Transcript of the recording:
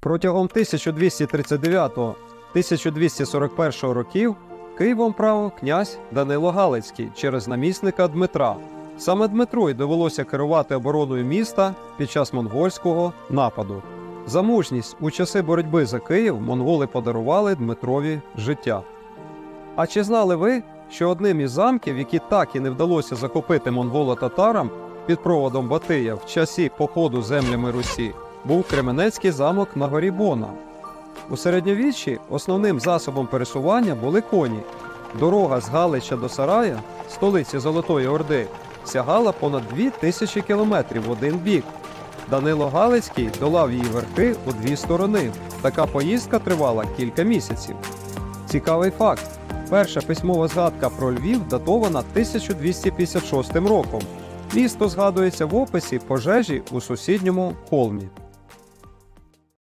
Протягом 1239-1241 років Києвом правив князь Данило Галицький через намісника Дмитра. Саме Дмитру й довелося керувати обороною міста під час монгольського нападу. За мужність у часи боротьби за Київ монголи подарували Дмитрові життя. А чи знали ви, що одним із замків, які так і не вдалося захопити монголо-татарам під проводом Батия в часі походу землями Русі, був Кременецький замок на горі Бона. У середньовіччі основним засобом пересування були коні. Дорога з Галича до Сарая, столиці Золотої Орди, сягала понад дві тисячі кілометрів в один бік. Данило Галицький долав її верхи у дві сторони. Така поїздка тривала кілька місяців. Цікавий факт: перша письмова згадка про Львів датована 1256 роком. Місто згадується в описі пожежі у сусідньому холмі.